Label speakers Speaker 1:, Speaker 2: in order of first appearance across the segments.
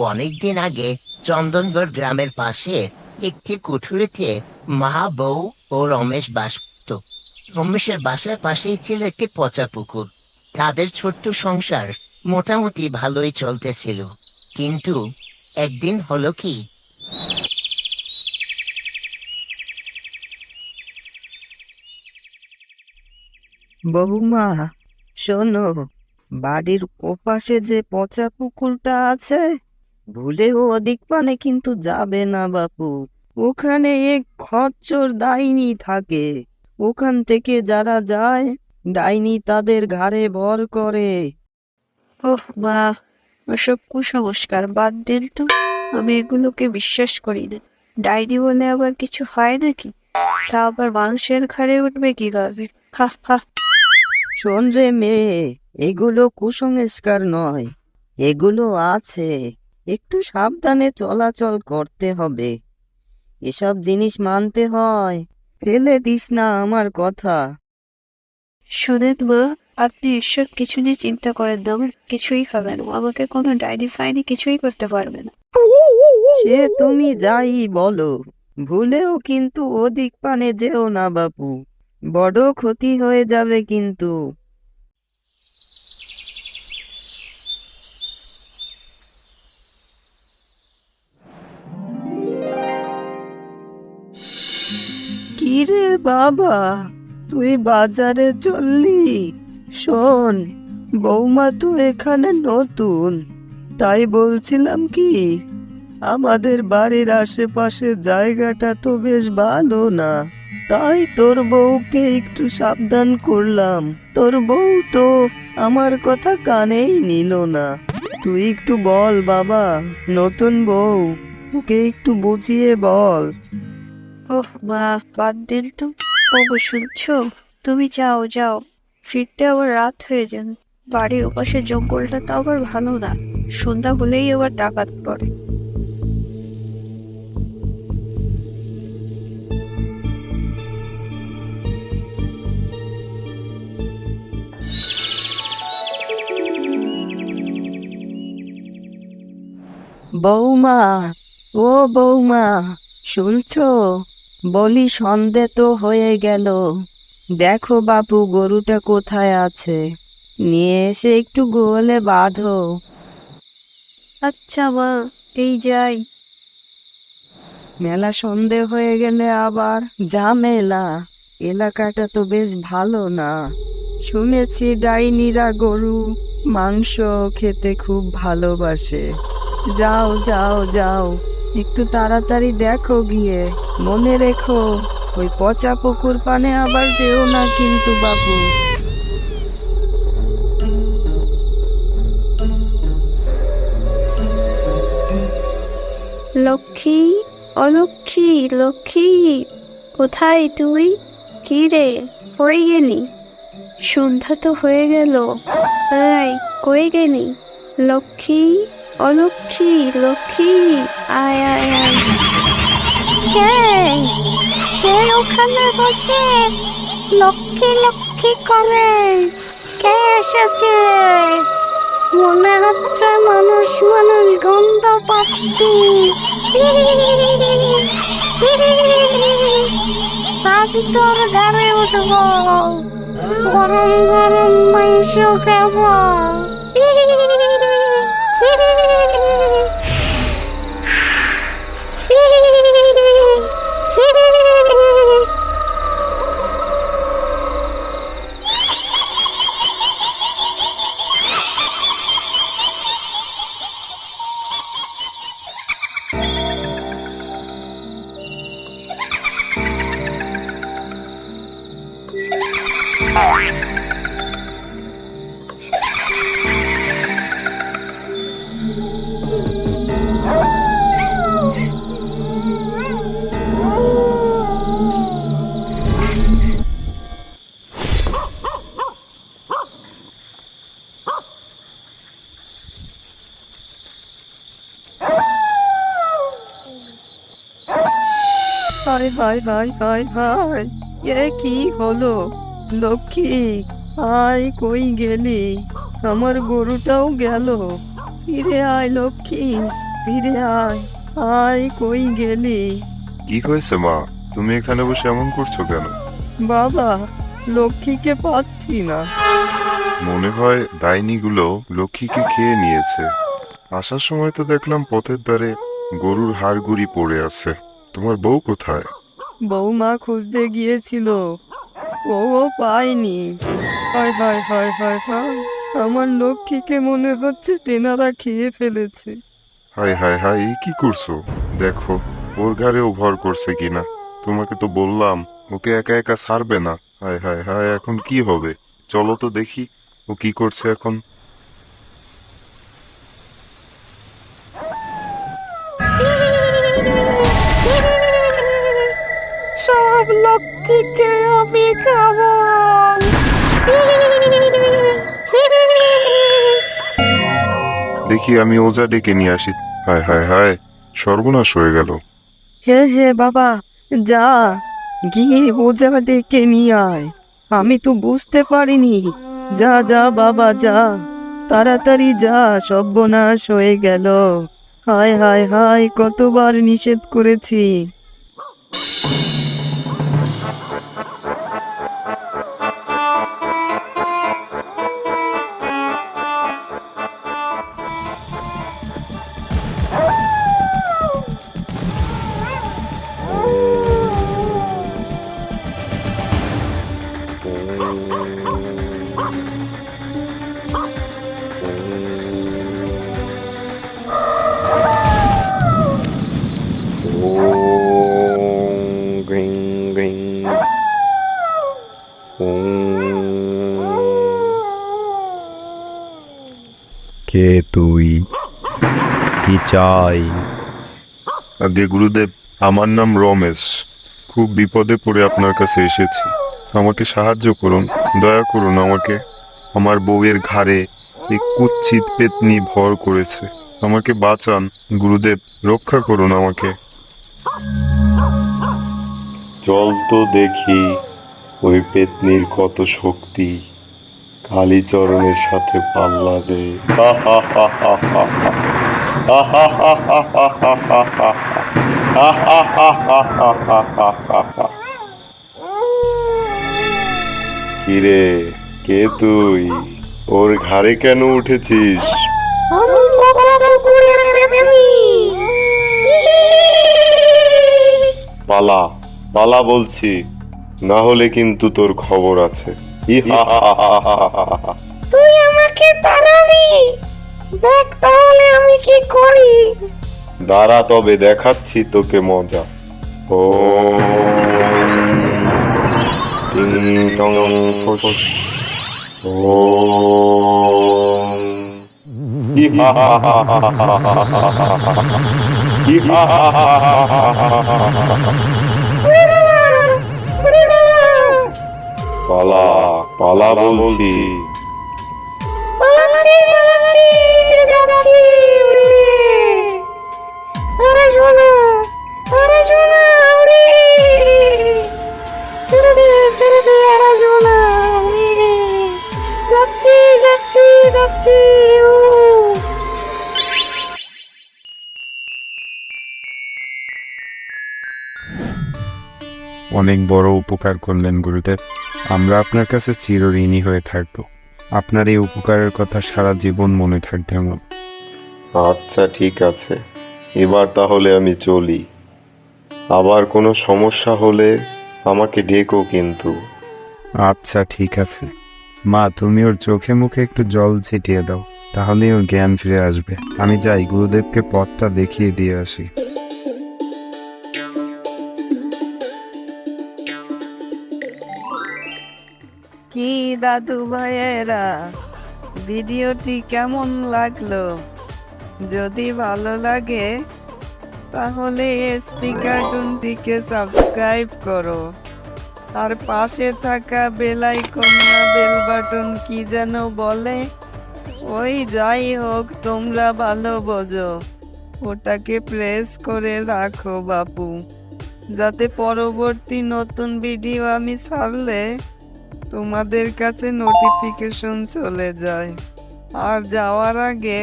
Speaker 1: অনেকদিন আগে চন্দনগড় গ্রামের পাশে একটি কুঠুরিতে মা বউ ও রমেশ বাস করত। রমেশের বাসার পাশেই ছিল একটি পচা পুকুর। তাদের ছোট্ট সংসার মোটামুটি ভালোই চলতেছিল। কিন্তু একদিন হলো কি?
Speaker 2: বৌমা শোনো, বাড়ির ওপাশে যে পচা পুকুরটা আছে ভুলেও অধিক পানে কিন্তু যাবে না বাপু। ওখানে এক খচ্চর ডাইনি থাকে। ওখান থেকে যারা যায় ডাইনি তাদের ঘাড়ে ভর করে।
Speaker 3: ওহ মা ওসব কুসংস্কার বাদ দেন তো। আমি এগুলোকে বিশ্বাস করি না। ডাইনি বলে আবার কিছু হয় নাকি? তা আবার মানুষের ঘাড়ে উঠবে কি হা হা।
Speaker 2: শোন রে মেয়ে এগুলো কুসংস্কার নয়। এগুলো আছে। একটু সাবধানে চলাচল করতে হবে। এসব জিনিস মানতে হয়। ফেলে দিস না আমার কথা।
Speaker 3: শোনেন মা আপনি এসব কিছু নিয়ে চিন্তা করেন না আমার কিছুই হবে না। আমাকে কোনো ডাইনি ফাইনি কিছুই করতে পারবে না।
Speaker 2: সে তুমি যাই বলো ভুলেও কিন্তু ওদিক পানে যেও না বাপু। বড় ক্ষতি হয়ে যাবে কিন্তু। কিরে বাবা? তুই বাজারে চললি? শোন, বৌমা তো এখানে নতুন, তাই বলছিলাম কি, আমাদের বাড়ির আশেপাশে জায়গাটা তো বেশ ভালো না, তাই তোর বউকে একটু সাবধান করলাম। তোর বউ তো আমার কথা কানেই নিল না। তুই একটু বল বাবা, নতুন বউ, ওকে একটু বুঝিয়ে বল।
Speaker 3: ওহ, মা, বাদ দেন তো। বাবু, শুনছো? তুমি যাও যাও। ফিরতে আবার রাত হয়ে যান বাড়ির ওপাশে জঙ্গলটা তো আবার ভালো না। সন্ধ্যা হলেই আবার ডাকাত পড়ে।
Speaker 2: বৌমা, ও বৌমা, শুনছো? বলি সন্ধে তো হয়ে গেল। দেখো বাপু গরুটা কোথায় আছে? নিয়ে এসে একটু গোলে বাঁধো।
Speaker 3: আচ্ছা মা এই যাই।
Speaker 2: মেলা সন্ধে হয়ে গেলে আবার ঝামেলা। এলাকাটা তো বেশ ভালো না। শুনেছি ডাইনিরা গরু মাংস খেতে খুব ভালোবাসে। যাও যাও যাও। একটু তাড়াতাড়ি দেখো গিয়ে। মনে রেখো, ওই পচা পুকুর পানে আবার যেও না কিন্তু বাবু।
Speaker 3: লক্ষ্মী অলক্ষ্মী লক্ষ্মী কোথায় তুই? কি রে? কই গেলি? সন্ধ্যা তো হয়ে গেল। কই গেলি? লক্ষ্মী অলক্ষ্মী লক্ষ্মী আয় আয় আয়। কে? কে ওখানে বসে? লক্ষ্মী লক্ষ্মী করে। কে এসেছে? মনে হচ্ছে মানুষ মানুষ গন্ধ পাচ্ছি। আজ তোর ঘরে উঠব। গরম গরম মাংস খাব।
Speaker 2: হায় হায় হায় হায় হায় এ কি হলো? লক্ষ্মী আয় কই গেলি? আমার গরুটাও গেল। ফিরে আয় লক্ষ্মী ফিরে আয় আয় কই গেলি?
Speaker 4: কি হয়েছে মা? তুমি এখানে বসে এমন করছ কেন?
Speaker 2: বাবা লক্ষ্মীকে পাচ্ছি না।
Speaker 4: মনে হয় ডাইনিগুলো লক্ষ্মীকে খেয়ে নিয়েছে। আসার সময় তো দেখলাম পথের ধারে গরুর হাড়গুড়ি পড়ে আছে। তোমার বউ কোথায়?
Speaker 2: বউ বৌমা খুঁজতে গিয়েছিল। ও পায়নি। হয় হয় হয় হয় হয় আমার লক্ষ্মীকে মনে হচ্ছে টেনারা খেয়ে ফেলেছে।
Speaker 4: হায় হায় হায় এই কি করছ? দেখো ওর ঘাড়েও ভর করছে কিনা। তোমাকে তো বললাম ওকে একা একা ছাড়বে না। হায় হায় হায় এখন কি হবে? চলো তো দেখি ও কি করছে এখন।
Speaker 2: সব লক্ষ্মীকে আমি খাব
Speaker 4: দেখি আমি ওজা ডেকে নিয়ে আসি। হায় হায় হায় সর্বনাশ হয়ে গেল।
Speaker 2: হে হে বাবা যা গিয়ে ওজা ডেকে নিয়ে আয়। আমি তো বুঝতে পারিনি। যা যা বাবা যা তাড়াতাড়ি যা সর্বনাশ হয়ে গেল। হায় হায় হায় কতবার নিষেধ করেছি।
Speaker 5: কে তুই? কি চাই?
Speaker 4: আগে গুরুদেব, আমার নাম রমেশ। খুব বিপদে পড়ে আপনার কাছে এসেছি। আমাকে সাহায্য করুন দয়া করুন আমাকে আমার বউয়ের ঘাড়ে এই কুচ্ছিত পেতনি ভর করেছে আমাকে বাঁচান গুরুদেব রক্ষা করুন আমাকে
Speaker 5: চল তো দেখি ওই পেতনির কত শক্তি কালীচরণের সাথে পাল্লা দে কিরে কে তুই? ওর ঘাড়ে কেন উঠেছিস? পালা পালা বলছি। না হলে কিন্তু তোর খবর আছে।
Speaker 6: তুই আমাকে তাড়াবি দেখ তাহলে আমি কি করি।
Speaker 5: দাঁড়া তবে দেখাচ্ছি তোকে মজা। ও। পালা পালা বলছি।
Speaker 4: অনেক বড় উপকার করলেন গুরুদেব। আমরা আপনার কাছে চিরঋণী হয়ে থাকব। আপনার এই উপকারের কথা সারা জীবন মনে থাকবে আমার।
Speaker 5: আচ্ছা ঠিক আছে। এবার তাহলে আমি চলি। আবার কোনো সমস্যা হলে আমাকে ডেকো কিন্তু।
Speaker 4: আচ্ছা ঠিক আছে। মা তুমি ওর চোখে মুখে একটু জল ছিটিয়ে দাও তাহলে ওর জ্ঞান ফিরে আসবে। আমি যাই গুরুদেবকে পথটা দেখিয়ে দিয়ে আসি।
Speaker 2: দাদু ভাইয়েরা, ভিডিওটি কেমন লাগল? যদি ভালো লাগে, তাহলে এসপি কার্টুনটিকে সাবস্ক্রাইব করো। আর পাশে থাকা বেল আইকন না বেল বাটন কি যেন বলে, ওই যাই হোক তোমরা ভালো বোঝো। ওটাকে প্রেস করে রাখো বাপু। যাতে পরবর্তী নতুন ভিডিও আমি ছাড়লে তোমাদের কাছে নোটিফিকেশন চলে যায়। আর যাওয়ার আগে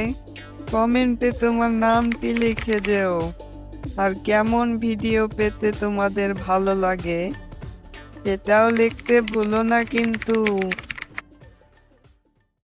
Speaker 2: কমেন্টে তোমার নামটি লিখে যেও। আর কেমন ভিডিও পেতে তোমাদের ভালো লাগে, সেটাও লিখতে ভুলো না কিন্তু।